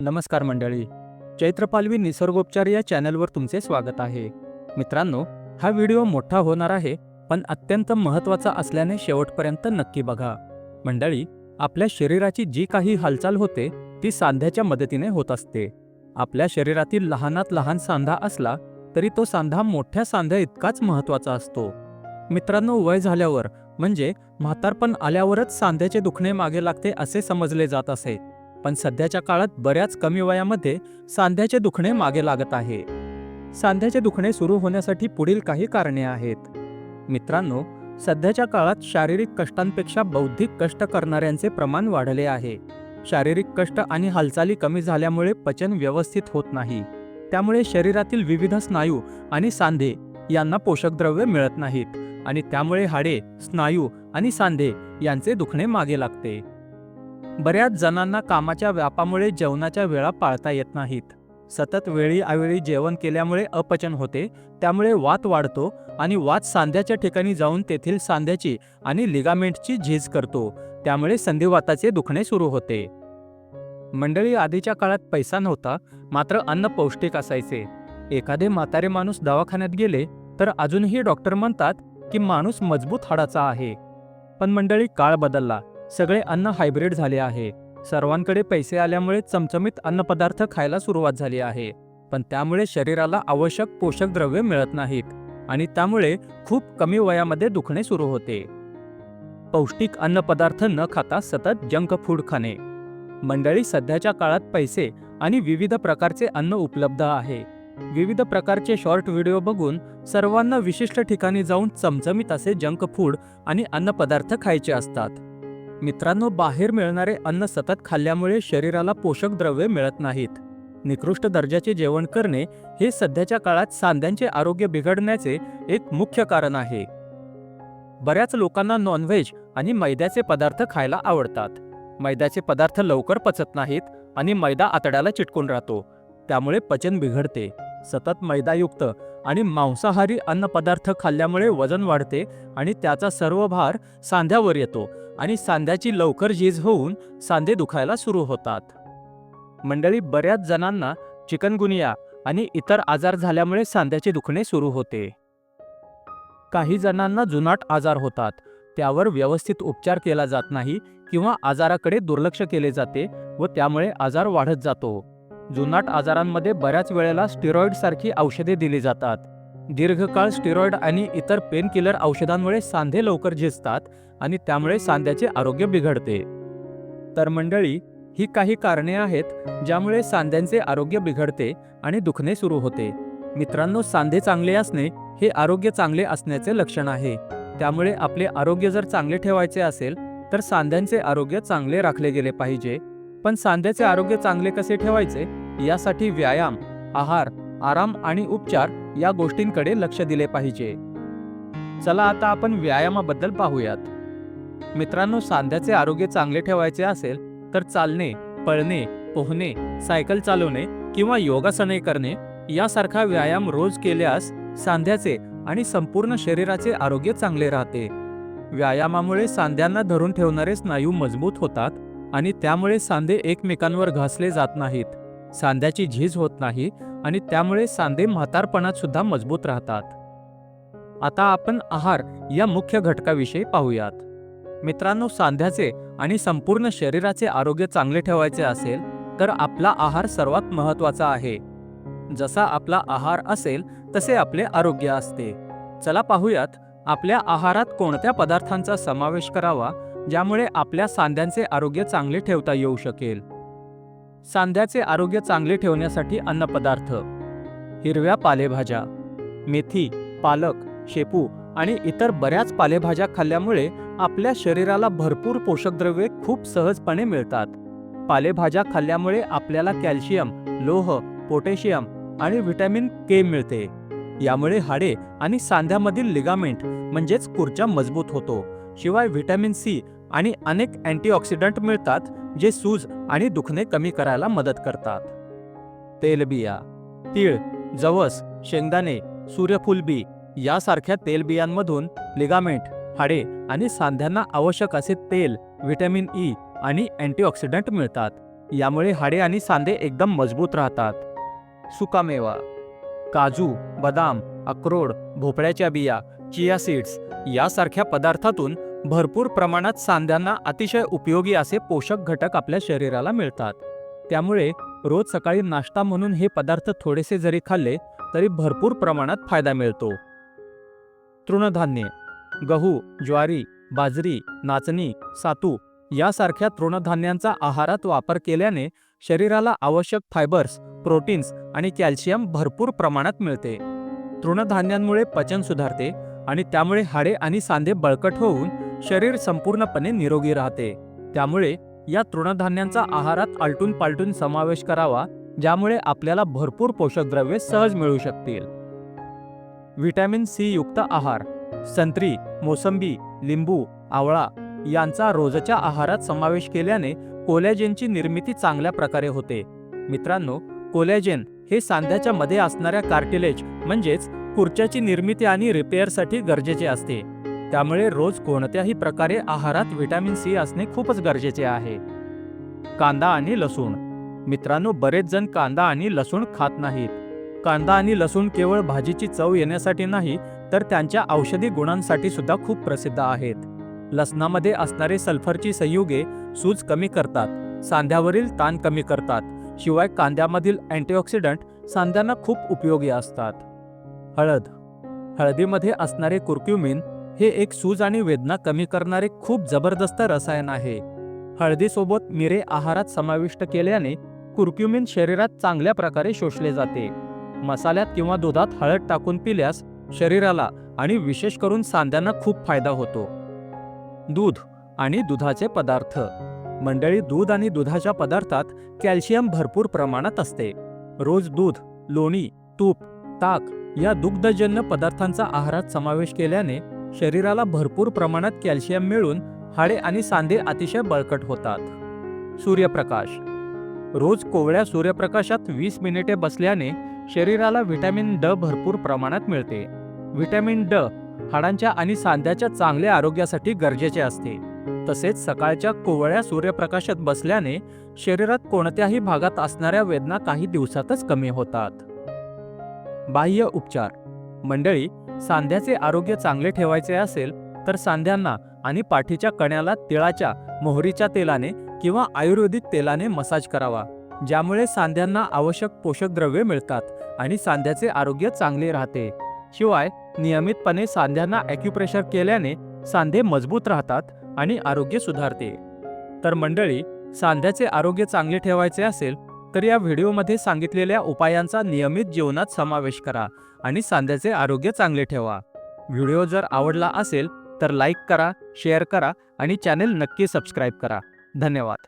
नमस्कार मंडळी. चैत्रपालवी निसर्गोपचार या चॅनलवर तुमचे स्वागत आहे. मित्रांनो हा व्हिडिओ मोठा होणार आहे पण अत्यंत महत्त्वाचा असल्याने शेवटपर्यंत नक्की बघा. मंडळी आपल्या शरीराची जी काही हालचाल होते ती सांध्याच्या मदतीने होत असते. आपल्या शरीरातील लहानात लहान सांधा असला तरी तो सांधा मोठ्या सांध्या इतकाच महत्त्वाचा असतो. मित्रांनो वय झाल्यावर म्हणजे म्हातारपण आल्यावरच सांध्याचे दुखणे मागे लागते असे समजले जात असे. पण सध्याच्या काळात बऱ्याच कमी वयामध्ये सांध्याचे दुखणे मागे लागत आहे. सांध्याचे दुखणे सुरू होण्यासाठी पुढील काही कारणे आहेत. मित्रांनो सध्याच्या काळात शारीरिक कष्टांपेक्षा बौद्धिक कष्ट करणाऱ्यांचे प्रमाण वाढले आहे. शारीरिक कष्ट आणि हालचाली कमी झाल्यामुळे पचन व्यवस्थित होत नाही. त्यामुळे शरीरातील विविध स्नायू आणि सांधे यांना पोषक द्रव्य मिळत नाहीत आणि त्यामुळे हाडे स्नायू आणि सांधे यांचे दुखणे मागे लागते. बऱ्याच जणांना कामाच्या व्यापामुळे जेवणाच्या वेळा पाळता येत नाहीत. सतत वेळी आवेळी जेवण केल्यामुळे अपचन होते त्यामुळे वात वाढतो आणि वात सांध्याच्या ठिकाणी जाऊन तेथील सांध्याची आणि लिगामेंटची झीज करतो त्यामुळे संधिवाताचे दुखणे सुरू होते. मंडळी आधीच्या काळात पैसा नव्हता मात्र अन्न पौष्टिक असायचे. एखादे म्हातारे माणूस दवाखान्यात गेले तर अजूनही डॉक्टर म्हणतात की माणूस मजबूत हाडाचा आहे. पण मंडळी काळ बदलला. सगळे अन्न हायब्रिड झाले आहे. सर्वांकडे पैसे आल्यामुळे चमचमीत अन्नपदार्थ खायला सुरुवात झाली आहे. पण त्यामुळे शरीराला आवश्यक पोषक द्रव्य मिळत नाहीत आणि त्यामुळे खूप कमी वयामध्ये दुखणे सुरू होते. पौष्टिक अन्नपदार्थ न खाता सतत जंक फूड खाणे. मंडळी सध्याच्या काळात पैसे आणि विविध प्रकारचे अन्न उपलब्ध आहे. विविध प्रकारचे शॉर्ट व्हिडिओ बघून सर्वांना विशिष्ट ठिकाणी जाऊन चमचमीत असे जंक फूड आणि अन्नपदार्थ खायचे असतात. मित्रांनो बाहेर मिळणारे अन्न सतत खाल्ल्यामुळे शरीराला पोषक द्रव्ये मिळत नाहीत. निकृष्ट दर्जाचे जेवण करणे हे सध्याच्या काळात सांध्यांचे आरोग्य बिघडण्याचे एक मुख्य कारण आहे. बऱ्याच लोकांना नॉनव्हेज आणि मैद्याचे पदार्थ खायला आवडतात. मैद्याचे पदार्थ लवकर पचत नाहीत आणि मैदा आतड्याला चिटकून राहतो. त्यामुळे पचन बिघडते. सतत मैदायुक्त आणि मांसाहारी अन्नपदार्थ खाल्ल्यामुळे वजन वाढते आणि त्याचा सर्व भार सांध्यावर येतो. आणि सांध्याची लवकर झीज होऊन सांधे दुखायला सुरू होतात. मंडळी बऱ्याच जणांना चिकनगुनिया आणि इतर आजार झाल्यामुळे सांध्याचे दुखणे सुरू होते. काही जणांना जुनाट आजार होतात. त्यावर व्यवस्थित उपचार केला जात नाही किंवा आजाराकडे दुर्लक्ष केले जाते व त्यामुळे आजार वाढत जातो. जुनाट आजारांमध्ये बऱ्याच वेळेला स्टिरॉइडसारखी औषधे दिली जातात. दीर्घकाळ स्टेरॉइड आणि इतर पेनकिलर औषधांमुळे सांधे लवकर झिजतात आणि त्यामुळे सांध्याचे आरोग्य बिघडते. तर मंडळी ही काही कारणे आहेत ज्यामुळे सांध्यांचे आरोग्य बिघडते आणि दुखणे सुरू होते. मित्रांनो सांधे चांगले असणे हे आरोग्य चांगले असण्याचे लक्षण आहे. त्यामुळे आपले आरोग्य जर चांगले ठेवायचे असेल तर सांध्यांचे आरोग्य चांगले राखले गेले पाहिजे. पण सांध्याचे आरोग्य चांगले कसे ठेवायचे? यासाठी व्यायाम आहार आराम आणि उपचार या गोष्टींकडे लक्ष दिले पाहिजे. चला आता आपण व्यायामाबद्दल पाहूयात. मित्रांनो सांध्याचे आरोग्य चांगले ठेवायचे असेल तर चालणे पळणे पोहणे सायकल चालवणे किंवा योगासने करणे यासारखा व्यायाम रोज केल्यास सांध्याचे आणि संपूर्ण शरीराचे आरोग्य चांगले राहते. व्यायामामुळे सांध्यांना धरून ठेवणारे स्नायू मजबूत होतात आणि त्यामुळे सांधे एकमेकांवर घासले जात नाहीत. सांध्याची झीज होत नाही आणि त्यामुळे सांधे म्हातारपणात सुद्धा मजबूत राहतात. आता आपण आहार या मुख्य घटकाविषयी पाहूयात. मित्रांनो सांध्याचे आणि संपूर्ण शरीराचे आरोग्य चांगले ठेवायचे असेल तर आपला आहार सर्वात महत्त्वाचा आहे. जसा आपला आहार असेल तसे आपले आरोग्य असते. चला पाहूयात आपल्या आहारात कोणत्या पदार्थांचा समावेश करावा ज्यामुळे आपल्या सांध्यांचे आरोग्य चांगले ठेवता येऊ शकेल? सांध्याचे आरोग्य चांगले ठेवण्यासाठी अन्नपदार्थ. हिरव्या पालेभाज्या. मेथी पालक शेपू आणि इतर बऱ्याच पालेभाज्या खाल्ल्यामुळे आपल्या शरीराला भरपूर पोषकद्रव्ये खूप सहजपणे मिळतात. पालेभाज्या खाल्ल्यामुळे आपल्याला कॅल्शियम लोह पोटॅशियम आणि व्हिटॅमिन के मिळते. यामुळे हाडे आणि सांध्यामधील लिगामेंट म्हणजेच कुर्चा मजबूत होतो. शिवाय व्हिटॅमिन सी आणि अनेक अँटीऑक्सिडंट मिळतात जे सूज आणि दुखणे कमी करायला मदत करतात. तेलबिया तीळ जवस शेंगदाणे सूर्यफूल बी यासारख्या तेलबियांमधून लिगामेंट हाडे आणि सांध्यांना आवश्यक असे तेल व्हिटॅमिन ई आणि अँटीऑक्सिडंट मिळतात. यामुळे हाडे आणि सांधे एकदम मजबूत राहतात. सुकामेवा काजू बदाम अक्रोड भोपळ्याच्या बिया चिया सीड्स यासारख्या पदार्थातून भरपूर प्रमाणात सांध्यांना अतिशय उपयोगी असे पोषक घटक आपल्या शरीराला मिळतात. त्यामुळे रोज सकाळी नाश्ता म्हणून हे पदार्थ थोडेसे जरी खाल्ले तरी भरपूर प्रमाणात फायदा मिळतो. तृणधान्ये गहू ज्वारी बाजरी नाचणी सातू यासारख्या तृणधान्यांचा आहारात वापर केल्याने शरीराला आवश्यक फायबर्स प्रोटीन्स आणि कॅल्शियम भरपूर प्रमाणात मिळते. तृणधान्यांमुळे पचन सुधारते आणि त्यामुळे हाडे आणि सांधे बळकट होऊन शरीर संपूर्णपणे निरोगी राहते. त्यामुळे या तृणधान्यांचा आहारात आलटून पालटून समावेश करावा ज्यामुळे आपल्याला भरपूर पोषक द्रव्ये सहज मिळू शकतील. व्हिटॅमिन सी युक्त आहार संत्री मोसंबी लिंबू आवळा यांचा रोजच्या आहारात समावेश केल्याने कोलॅजेनची निर्मिती चांगल्या प्रकारे होते. मित्रांनो कोलॅजेन हे सांध्याच्या मध्ये असणाऱ्या कार्टिलेज म्हणजेच खुर्च्याची निर्मिती आणि रिपेअरसाठी गरजेचे असते. त्यामुळे रोज कोणत्याही प्रकारे आहारात व्हिटॅमिन सी असणे खूपच गरजेचे आहे. कांदा आणि लसूण. मित्रांनो बरेच जण कांदा आणि लसूण खात नाहीत. कांदा आणि लसूण केवळ भाजीची चव येण्यासाठी नाही तर त्यांच्या औषधी गुणांसाठी सुद्धा खूप प्रसिद्ध आहेत. लसणामध्ये असणारे सल्फरची संयुगे सूज कमी करतात सांध्यावरील ताण कमी करतात शिवाय कांद्यामधील अँटीऑक्सिडंट सांध्यांना खूप उपयोगी असतात. हळद. हळदीमध्ये असणारे कुर्क्युमिन हे एक सूज आणि वेदना कमी करणारे खूप जबरदस्त रसायन आहे. हळदीसोबत मिरे आहारात समाविष्ट केल्याने कुर्क्युमिन शरीरात चांगल्या प्रकारे शोषले जाते. मसाल्यात किंवा दुधात हळद टाकून पिल्यास शरीराला आणि विशेष करून सांध्यांना खूप फायदा होतो. दूध आणि दुधाचे पदार्थ. मंडळी दूध आणि दुधाच्या पदार्थात कॅल्शियम भरपूर प्रमाणात असते. रोज दूध लोणी तूप ताक या दुग्धजन्य पदार्थांचा आहारात समावेश केल्याने शरीराला भरपूर प्रमाणात कॅल्शियम मिळून हाडे आणि सांधे अतिशय बळकट होतात. सूर्यप्रकाश. रोज कोवळ्या सूर्यप्रकाशात वीस मिनिटे बसल्याने शरीराला व्हिटॅमिन ड भरपूर प्रमाणात मिळते. व्हिटॅमिन ड हाडांच्या आणि सांध्याच्या चांगल्या आरोग्यासाठी गरजेचे असते. तसेच सकाळच्या कोवळ्या सूर्यप्रकाशात बसल्याने शरीरात कोणत्याही भागात असणाऱ्या वेदना काही दिवसातच कमी होतात. बाह्य उपचार. मंडळी सांध्याचे आरोग्य चांगले ठेवायचे असेल तर सांध्यांना आणि पाठीच्या कण्याला तिळाच्या मोहरीच्या तेलाने किंवा आयुर्वेदिक तेलाने मसाज करावा ज्यामुळे सांध्यांना आवश्यक पोषक द्रव्ये मिळतात. आणि सांध्याचे आरोग्य चांगले राहते. शिवाय नियमितपणे सांध्यांना ॲक्युप्रेशर केल्याने सांधे मजबूत राहतात आणि आरोग्य सुधारते. तर मंडळी सांध्याचे आरोग्य चांगले ठेवायचे असेल तर या व्हिडिओमध्ये सांगितलेल्या उपायांचा नियमित जीवनात समावेश करा आणि सांध्याचे आरोग्य चांगले ठेवा. व्हिडिओ जर आवडला असेल तर लाईक करा शेअर करा आणि चॅनेल नक्की सबस्क्राईब करा. धन्यवाद.